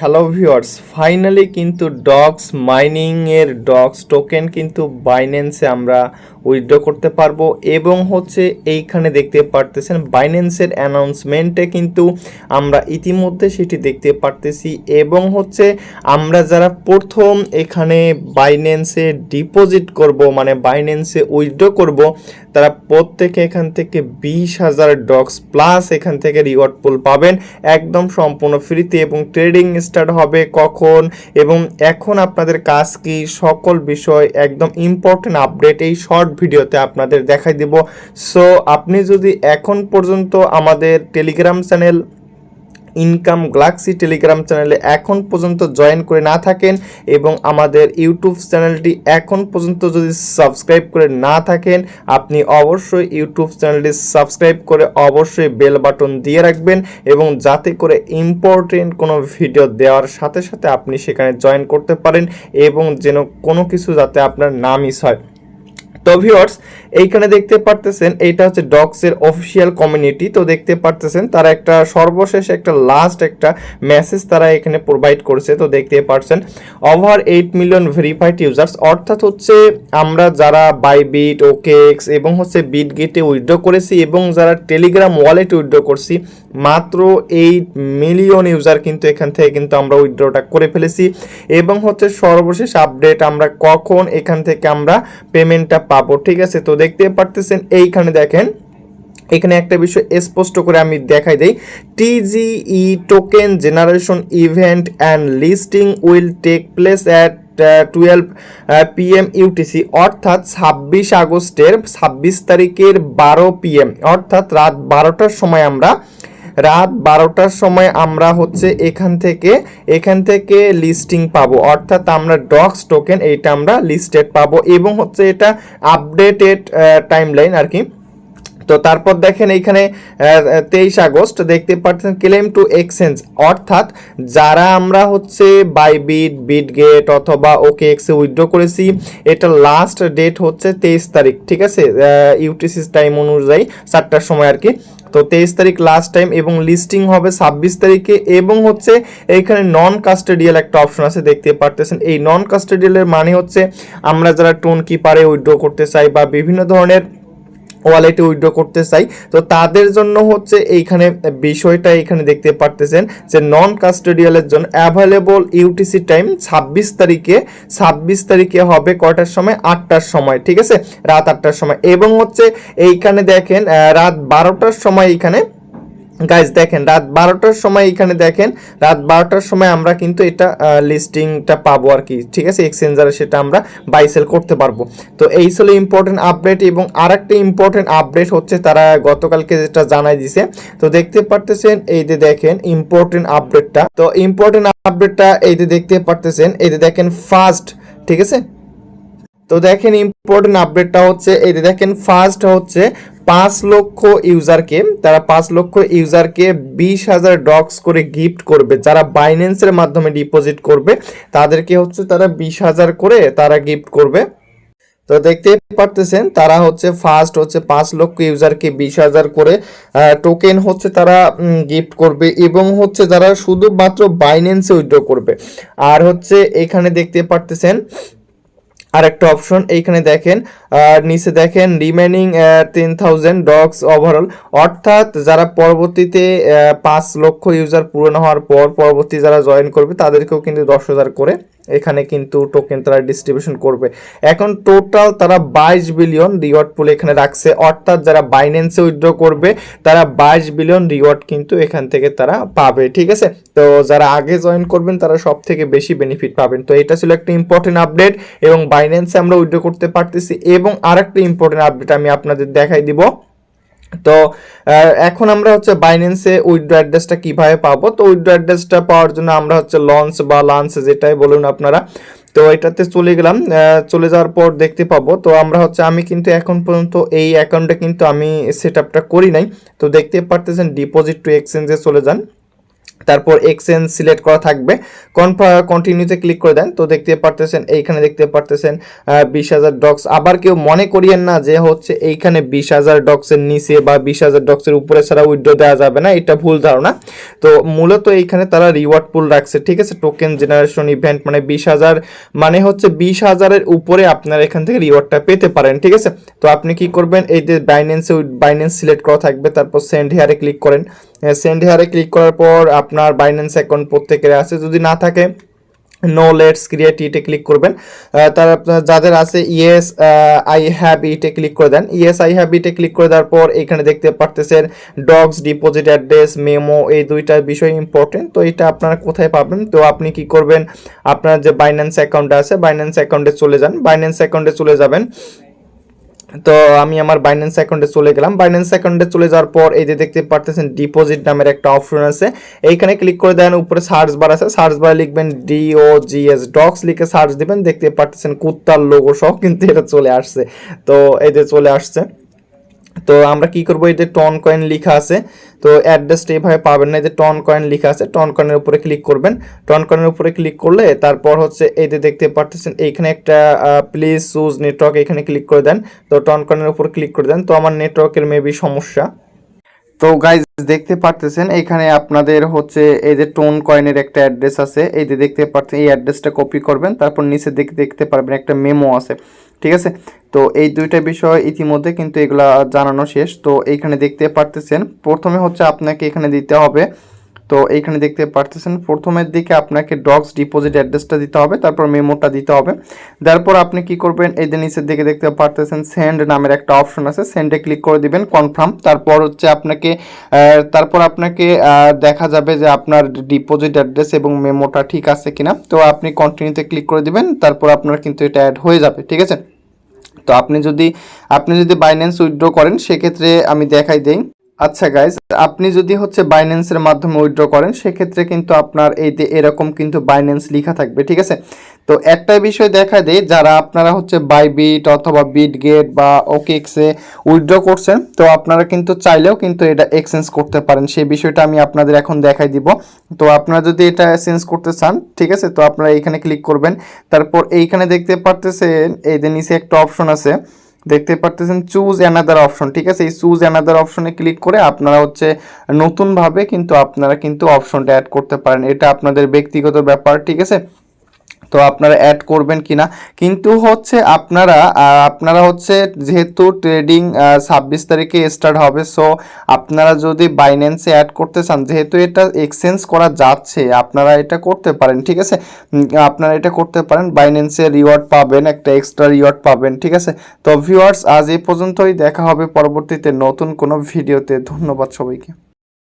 Hello viewers finally কিন্তু dogs mining এর dogs token কিন্তু বাইন্যান্সে আমরা উইথড্র করতে পারব এবং হচ্ছে এইখানে দেখতে পারতেছেন বাইন্যান্সের অ্যানাউন্সমেন্টে কিন্তু আমরা ইতিমধ্যে সেটি দেখতে পারতেছি এবং হচ্ছে আমরা যারা প্রথম এখানে বাইন্যান্সে ডিপোজিট করব মানে বাইন্যান্সে উইথড্র করব, তারা প্রত্যেকে এখান থেকে বিশ হাজার ডগস প্লাস এখান থেকে রিওয়ার্ড পুল পাবেন, একদম সম্পূর্ণ ফ্রিতে এবং ট্রেডিং স্টার্ট হবে কখন এবং এখন আপনাদের কাজ কি? সকল বিষয় একদম ইম্পর্টেন্ট আপডেট এই শর্ট ভিডিওতে আপনাদের দেখাই দিব। সো আপনি যদি এখন পর্যন্ত আমাদের Telegram channel income Galaxy Telegram চ্যানেলে এখন পর্যন্ত জয়েন করে না থাকেন এবং আমাদের ইউটিউব চ্যানেলটি এখন পর্যন্ত যদি সাবস্ক্রাইব করে না থাকেন, আপনি অবশ্যই ইউটিউব চ্যানেলটি সাবস্ক্রাইব করে অবশ্যই বেল বাটন দিয়ে রাখবেন এবং যাতে করে ইম্পর্টেন্ট কোনো ভিডিও দেওয়ার সাথে সাথে আপনি সেখানে জয়েন করতে পারেন এবং যেন কোনো কিছু যাতে আপনার না মিস হয়। তো ভিউয়ার্স, এইখানে দেখতে পারতেছেন, এইটা হচ্ছে ডক্সের অফিসিয়াল কমিউনিটি। তো দেখতে পারতেছেন, তারা একটা সর্বশেষ একটা লাস্ট একটা মেসেজ তারা এখানে প্রোভাইড করেছে। তো দেখতে পারছেন over eight million verified users অর্থাৎ হচ্ছে আমরা যারা বাইবিট ওকেক্স এবং হচ্ছে বিট গেটে উইথড্র করেছি এবং যারা টেলিগ্রাম ওয়ালেট উইথড্র করছি মাত্র এইট মিলিয়ন ইউজার কিন্তু এখান থেকে কিন্তু আমরা উইথড্রটা করে ফেলেছি। এবং হচ্ছে সর্বশেষ আপডেট আমরা কখন এখান থেকে আমরা পেমেন্টটা পাবো, ঠিক আছে? তো দেখতে পারতেছেন, এইখানে দেখেন, এখানে একটা বিষয় স্পষ্ট করে আমি দেখাই দেই। TGE token generation event and listing will take place at twelve PM UTC অর্থাৎ ছাব্বিশ আগস্টের ছাব্বিশ তারিখের বারো পিএম অর্থাৎ রাত বারোটার সময় আমরা রাত বারোটার সময় আমরা হচ্ছে এখান থেকে এখান থেকে লিস্টিং পাবো। অর্থাৎ আমরা ডক্স টোকেন এইটা আমরা লিস্টেড পাবো এবং হচ্ছে এটা আপডেটেড টাইমলাইন আর কি। তো তারপর দেখেন এইখানে তেইশ আগস্ট, দেখতে পাচ্ছেন ক্লেম টু এক্সচেঞ্জ অর্থাৎ যারা আমরা হচ্ছে বাইবিট বিটগেট অথবা ওকে এক্সে উইথড্র করেছি, এটা লাস্ট ডেট হচ্ছে তেইশ তারিখ, ঠিক আছে? ইউটিসি টাইম অনুযায়ী চারটার সময় আর কি। তো তেইশ তারিখ লাস্ট টাইম এবং লিস্টিং হবে ছাব্বিশ তারিখে এবং হচ্ছে এইখানে নন কাস্টেডিয়াল একটা অপশন আছে, দেখতে পারতেছেন। এই নন কাস্টেডিয়ালের মানে হচ্ছে আমরা যারা টোন কিপারে উইড্রো করতে চাই বা বিভিন্ন ধরনের ওয়ালেটে উইথড্র করতে চাই। তো তাদের জন্য হচ্ছে এইখানে বিষয়টা এখানে দেখতে পারতেছেন যে নন কাস্টোডিয়ালের জন্য অ্যাভেলেবল ইউটিসি টাইম ছাব্বিশ তারিখে ছাব্বিশ তারিখে হবে কয়টার সময়? আটটার সময়, ঠিক আছে? রাত আটটার সময়। এবং হচ্ছে এইখানে দেখেন রাত বারোটার সময় এইখানে গাইজ দেখেন, রাত বারোটার সময় এখানে দেখেন, রাত বারোটার সময় আমরা কিন্তু এটা লিস্টিংটা পাবো আর কি, ঠিক আছে? এক্সচেঞ্জারে সেটা আমরা বাই সেল করতে পারব। তো এই ছিল ইম্পর্টেন্ট আপডেট এবং আর একটা ইম্পর্টেন্ট আপডেট হচ্ছে তারা গতকালকে যেটা জানাই দিছে। তো দেখতে পারতেছেন, এই যে দেখেন ইম্পর্টেন্ট আপডেটটা তো ইম্পর্টেন্ট আপডেটটা এই যে দেখতে পারতেছেন, এই যে দেখেন ফার্স্ট ঠিক আছে? তো দেখেন ইম্পর্টেন্ট আপডেটটা হচ্ছে, এই দেখেন ফার্স্ট হচ্ছে পাঁচ লক্ষ ইউজারকে, তারা পাঁচ লক্ষ ইউজারকে বিশ হাজার ডক্স করে গিফট করবে। যারা বাইন্যান্সের মাধ্যমে ডিপোজিট করবে, তাদেরকে হচ্ছে তারা বিশ হাজার করে তারা গিফট করবে। তো দেখতে পারতেছেন, তারা হচ্ছে ফার্স্ট হচ্ছে পাঁচ লক্ষ ইউজারকে বিশ হাজার করে টোকেন হচ্ছে তারা গিফট করবে এবং হচ্ছে যারা শুধুমাত্র বাইন্যান্সে উইথড্র করবে। আর হচ্ছে এখানে দেখতে পারতেছেন আর একটা অপশন এইখানে দেখেন আর নিচে দেখেন remaining ten thousand dogs overall অর্থাৎ যারা পরবর্তীতে পাঁচ লক্ষ ইউজার পূরণ হওয়ার পর পরবর্তী যারা জয়েন করবে, তাদেরকেও কিন্তু দশ হাজার করে এখানে কিন্তু টোকেন তারা ডিস্ট্রিবিউশন করবে। এখন টোটাল তারা বাইশ বিলিয়ন রিওয়ার্ড পুল এখানে রাখছে। অর্থাৎ যারা বাইন্যান্সে উইথড্র করবে, তারা বাইশ বিলিয়ন রিওয়ার্ড কিন্তু এখান থেকে তারা পাবে, ঠিক আছে? তো যারা আগে জয়েন করবেন, তারা সব থেকে বেশি বেনিফিট পাবেন। তো এটা ছিল একটা ইম্পর্টেন্ট আপডেট এবং বাইন্যান্সে আমরা উইথড্র করতে পারতেছি। এবং আরেকটা ইম্পর্টেন্ট আপডেট আমি আপনাদের দেখাই দিব। তো এখন আমরা হচ্ছে বাইন্যান্সে উইথড্র অ্যাড্রেসটা কীভাবে পাবো? তো উইথড্র অ্যাড্রেসটা পাওয়ার জন্য আমরা হচ্ছে লঞ্চ বা লাঞ্চ যেটাই বলুন আপনারা, তো এটাতে চলে গেলাম চলে যাওয়ার পর দেখতে পাবো। তো, আমরা হচ্ছে, আমি কিন্তু এখন পর্যন্ত এই অ্যাকাউন্টে কিন্তু আমি সেট আপটা করি নাই। তো, দেখতে পারতেছেন ডিপোজিট টু এক্সচেঞ্জে চলে যান। তারপর এক্সচেঞ্জ সিলেক্ট করা থাকবে। কন্টিনিউতে ক্লিক করে দেন। তো দেখতে পারতেছেন, এইখানে দেখতে পারতেছেন বিশ হাজার ডক্স আবার কেউ মনে করিয়েন না যে হচ্ছে এইখানে বিশ হাজার ডক্সের নিচে বা বিশ হাজার ডক্সের উপরে ছাড়া উইড্রো দেওয়া যাবে না, এটা ভুল ধারণা। তো মূলত এইখানে তারা রিওয়ার্ড পুল রাখছে, ঠিক আছে? টোকেন জেনারেশন ইভেন্ট মানে বিশ হাজার মানে হচ্ছে বিশ হাজারের উপরে আপনারা এখান থেকে রিওয়ার্ডটা পেতে পারেন, ঠিক আছে? তো আপনি কি করবেন? এই যে বাইন্যান্সে বাইন্যান্স সিলেক্ট করা থাকবে, তারপর সেন্ড হেয়ারে ক্লিক করেন। সেন্ড হেয়ারে ক্লিক করার পর আপনার বাইন্যান্স অ্যাকাউন্ট প্রত্যেকের আছে। যদি না থাকে নো লেটস ক্রিয়েট ইটে ক্লিক করবেন। তার যাদের আছে ইয়েস আই হ্যাভ ইটে ক্লিক করে দেন। ইয়েস আই হ্যাভ ইটে ক্লিক করে দেওয়ার পর এখানে দেখতে পারতেছেন ডগস ডিপোজিট অ্যাড্রেস মেমো এই দুইটা বিষয় ইম্পর্টেন্ট তো এটা আপনারা কোথায় পাবেন? তো আপনি কি করবেন? আপনার যে বাইন্যান্স অ্যাকাউন্ট আছে বাইন্যান্স অ্যাকাউন্টে চলে যান। বাইন্যান্স অ্যাকাউন্টে চলে যাবেন। তো আমি আমার বাইন্যান্স অ্যাকাউন্টে চলে গেলাম। বাইন্যান্স অ্যাকাউন্টে চলে যাওয়ার পর এই যে দেখতে পারতেছেন ডিপোজিট নামের একটা অপশন আছে। এইখানে ক্লিক করে দেন, উপরে সার্চ বার আছে। সার্চ বার লিখবেন D O G S docs লিখে সার্চ দিবেন। দেখতে পারতেছেন কুত্তার লোগো সহ কিন্তু এটা চলে আসছে। তো এই যে চলে আসছে। তো আমরা কি করব? এই যে টন কয়েন লেখা আছে, তো অ্যাড্রেসটা এইভাবে পাবেন না। এই যে টন কয়েন লেখা আছে টন কয়েনের উপরে ক্লিক করবেন। টন কয়েনের উপরে ক্লিক করলে তারপর হচ্ছে এই যে দেখতে পারতেছেন, এইখানে একটা প্লিজ চুজ নেটওয়ার্ক এখানে ক্লিক করে দেন। তো টন কয়েনের উপর ক্লিক করে দেন। তো আমার নেটওয়ার্কের মেবি সমস্যা। তো গাইজ দেখতে পারতেছেন, এখানে আপনাদের হচ্ছে এই যে টোন কয়েনের একটা অ্যাড্রেস আছে। এই যে দেখতে পাচ্ছেন এই অ্যাড্রেসটা কপি করবেন। তারপর নিচে দেখতে দেখতে পারবেন একটা মেমো আছে। ঠিক আছে? তো এই দুইটা বিষয় ইতিমধ্যে কিন্তু এগুলা জানানো শেষ। তো এইখানে দেখতে পারতেছেন, প্রথমে হচ্ছে আপনাকে এখানে দিতে হবে তো এইখানে দেখতে পারতেছেন, প্রথমের দিকে আপনাকে ডগস ডিপোজিট অ্যাড্রেসটা দিতে হবে, তারপর মেমোটা দিতে হবে। তারপর আপনি কি করবেন, এই যে নিচের দিকে দেখতে পারতেছেন সেন্ড নামের একটা অপশন আছে সেন্ডে ক্লিক করে দিবেন কনফার্ম তারপর হচ্ছে আপনাকে তারপর আপনাকে দেখা যাবে যে আপনার ডিপোজিট অ্যাড্রেস এবং মেমোটা ঠিক আছে কিনা। তো আপনি কন্টিনিউতে ক্লিক করে দিবেন, তারপর আপনার কিন্তু এটা অ্যাড হয়ে যাবে, ঠিক আছে? তো আপনি যদি আপনি যদি বাইন্যান্স উইথড্র করেন, সেক্ষেত্রে আমি দেখাই দেই। আচ্ছা গাইজ আপনি যদি হচ্ছে বাইন্যান্সের মাধ্যমে উইথড্র করেন, সেক্ষেত্রে কিন্তু আপনার এই যে এরকম কিন্তু বাইন্যান্স লেখা থাকবে, ঠিক আছে? তো একটা বিষয় দেখা দেয় যারা আপনারা হচ্ছে বাইবিট অথবা বিট গেট বা ওকেক্সে উইথড্র করছেন, তো আপনারা কিন্তু চাইলেও কিন্তু এটা এক্সচেঞ্জ করতে পারেন। সেই বিষয়টা আমি আপনাদের এখন দেখাই দিব। তো আপনারা যদি এটা চেঞ্জ করতে চান, ঠিক আছে? তো আপনারা এইখানে ক্লিক করবেন। তারপর এইখানে দেখতে পারতেছেন, এই যে নিচে একটা অপশন আছে। দেখতে পারতেছেন চুজ অ্যানাদার অপশন ঠিক আছে? এই চুজ অ্যানাদার অপশনে ক্লিক করে আপনারা হচ্ছে নতুনভাবে কিন্তু আপনারা কিন্তু অপশনটা অ্যাড করতে পারেন। এটা আপনাদের ব্যক্তিগত ব্যাপার, ঠিক আছে? তো আপনারা অ্যাড করবেন কিনা। কিন্তু হচ্ছে আপনারা আপনারা হচ্ছে যেহেতু ট্রেডিং ছাব্বিশ তারিখে স্টার্ট হবে সো আপনারা যদি বাইন্যান্সে অ্যাড করতে চান, যেহেতু এটা এক্সচেঞ্জ করা যাচ্ছে, আপনারা এটা করতে পারেন, ঠিক আছে? আপনারা এটা করতে পারেন বাইন্যান্সে রিওয়ার্ড পাবেন, একটা এক্সট্রা রিওয়ার্ড পাবেন, ঠিক আছে? তো ভিউয়ার্স আজ এই পর্যন্তই, দেখা হবে পরবর্তীতে নতুন কোনো ভিডিওতে। ধন্যবাদ সবাইকে।